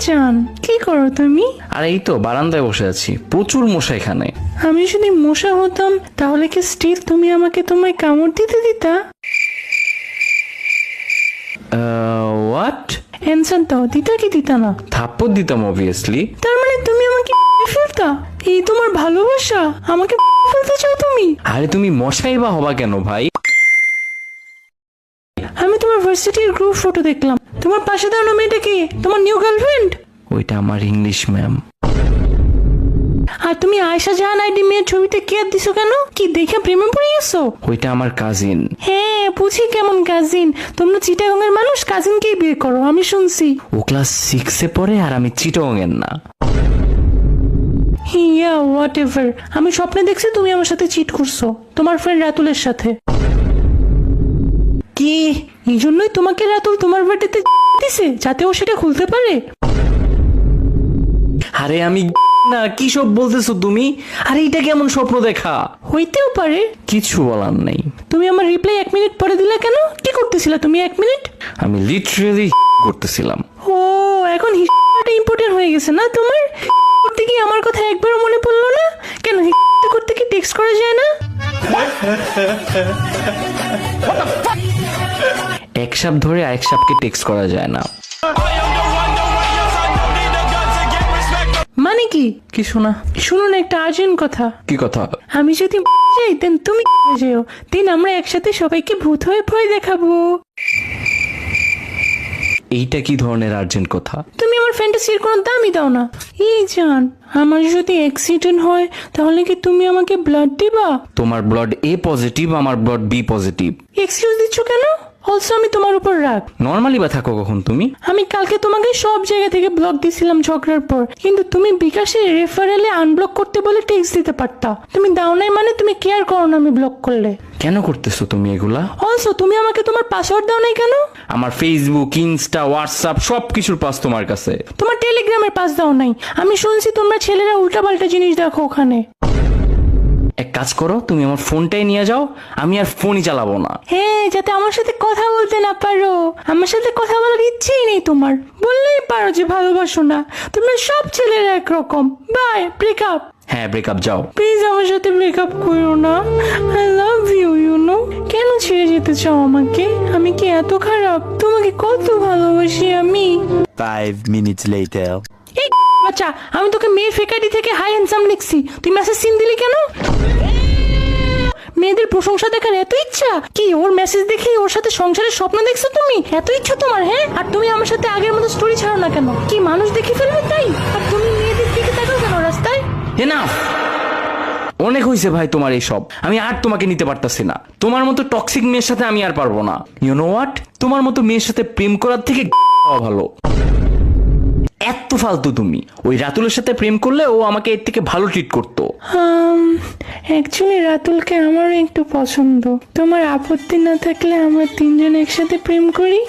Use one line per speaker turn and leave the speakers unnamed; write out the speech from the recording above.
জান কি করো তুমি?
আর এই তো বারান্দায় বসে আছি প্রচুর মশা এখানে।
আমি যদি মশা হতাম তাহলে কি স্টিল তুমি আমাকে তোমায় কামড় দিতে দিতা?
হোয়াট
অ্যান্সার দাও দিতা কি দিতা না?
থাপ্পড় দিতাম অবভিয়াসলি
তার মানে তুমি আমাকে ফেলতা? এই তোমার ভালোবাসা আমাকে ফেলতে চাও তুমি?
আরে তুমি মশাই বা হবা কেন ভাই?
আমি তোমার ভার্সিটির গ্রুপ ফটো দেখলাম। তোমার পাশে দাঁড়ানো মেয়েটা কি? তোমার নিউ গার্লফ্রেন্ড
ওইটা আমার ইংলিশ ম্যাম
আর তুমি আয়সা জাহান আইডি মেয়ের ছবিতে কেয়ার দিছো কেন? কি দেখে প্রেমে পড়ে গেছো?
ওইটা আমার কাজিন
হ্যাঁ বুঝি কেমন কাজিন তোমরা চিটাগঙ্গের মানুষ কাজিনকেই বিয়ে করো আমি শুনছি।
ও ক্লাস সিক্সে পড়ে আর আমি চিটং এর না।
হিয়া হোয়াট এভার আমি স্বপ্নে দেখছি তুমি আমার সাথে চিট করছ তোমার ফ্রেন্ড রাতুলের সাথে। কি? এই জন্যই তোমাকে রাতুল তোমার বাড়িতে দিছে যাতে ও সেটা খুলতে পারে।
আরে আমি না কি সব বলতেছো তুমি? আরে এটা কেমন স্বপ্ন দেখা?
হইতেও পারে।
কিছু বলার নেই।
তুমি আমার রিপ্লাই এক মিনিট পরে দিলা কেন? কি করতেছিলা তুমি এক মিনিট
আমি লিটারেলি করতেছিলাম।
ও এখন হিসাবটা ইম্পর্টেন্ট হয়ে গেছে না তোমার? করতে কি আমার কথা একবারও মনে পড়ল না? কেন করতে কি টেক্সট করা যায় না?
এক সাপ ধরে আরেক সাপকে টেক্সট করা যায় না।
মানে কি?
কিছু না
শুনুন একটা আর্জেন্ট কথা।
কি কথা?
আমি যদি যাই দেন তুমি যেও। দিন আমরা একসাথে সবাইকে ভূত হয়ে ভয় দেখাবো।
এইটা কি ধরনের আর্জেন্ট কথা?
তুমি আমার ফ্যান্টাসির কোনো দামই দাও না। এই জান আমার যদি অ্যাক্সিডেন্ট হয় তাহলে কি তুমি আমাকে ব্লাড দিবা?
তোমার ব্লাড এ পজিটিভ আমার ব্লাড বি পজিটিভ
এক্সকিউজ দিচ্ছ কেন? অলসো আমি তোমার উপর রাগ।
নর্মালি বা থাকো কখন তুমি?
আমি কালকে তোমাকে সব জায়গা থেকে ব্লক দিছিলাম ঝগড়ার পর। কিন্তু তুমি বিকাশে রেফারেলে আনব্লক করতে বলে টেক্সট দিতে পারতা। তুমি দাও নাই মানে তুমি কেয়ার করো না আমি ব্লক করলে।
কেন করতেছো তুমি এগুলা?
অলসো তুমি আমাকে তোমার পাসওয়ার্ড দাও নাই কেন?
আমার ফেসবুক ইনস্টা হোয়াটসঅ্যাপ সব কিছুর পাস তোমার কাছে।
তোমার টেলিগ্রামের পাস দাও নাই। আমি শুনছি তোমরা ছেলেরা উল্টাপাল্টা জিনিস দেখো ওখানে।
এক কাজ করো তুমি আমার ফোনটাই নিয়ে যাও আমি আর ফোনই চালাবো না।
হ্যাঁ যাতে আমার সাথে কথা বলতে না পারো। আমার সাথে কথা বলার ইচ্ছেই নেই তোমার। বললেই পারো যে ভালোবাসো না। তোমরা সব ছেলেরা একরকম বাই ব্রেকআপ
হ্যাঁ ব্রেকআপ যাও।
প্লিজ আমার সাথে ব্রেকআপ করো না। I love you you know কেন ছেড়ে যেতে চাও আমাকে? আমি কি এত খারাপ? তোমাকে কত ভালোবাসি আমি।
Five minutes later.
এই বাচ্চা আমি তোকে মেয়ের ফেকারি থেকে হাই হ্যান্ডসাম লিখছি। তুই মেসেজ সিন দিলি কেন? মেয়েদের প্রশংসা দেখার এত ইচ্ছা? কি, ওর মেসেজ দেখেই ওর সাথে সংসারের স্বপ্ন দেখছ তুমি? এত ইচ্ছা তোমার হ্যাঁ? আর তুমি আমার সাথে আগের মতো স্টোরি ছাড়ো না কেন? কি, মানুষ দেখে ফেলবে তাই? আর তুমি মেয়েদের দিকে তাকাও কেন রাস্তায়?
এনাফ অনেক হয়েছে ভাই তোমার এই সব আমি আর তোমাকে নিতে পারতাছি না। তোমার মতো টক্সিক মেয়ের সাথে আমি আর পারব না। ইউ নো হোয়াট তোমার মতো মেয়ের সাথে প্রেম করার থেকে ভালো। এত ফালতু তুমি। ওই রাতুলের সাথে প্রেম করলে ও আমাকে এর থেকে ভালো ট্রিট করতো।
অ্যাকচুয়ালি রাতুলকে আমারও একটু পছন্দ। তোমার আপত্তি না থাকলে আমরা তিনজন একসাথে প্রেম করি?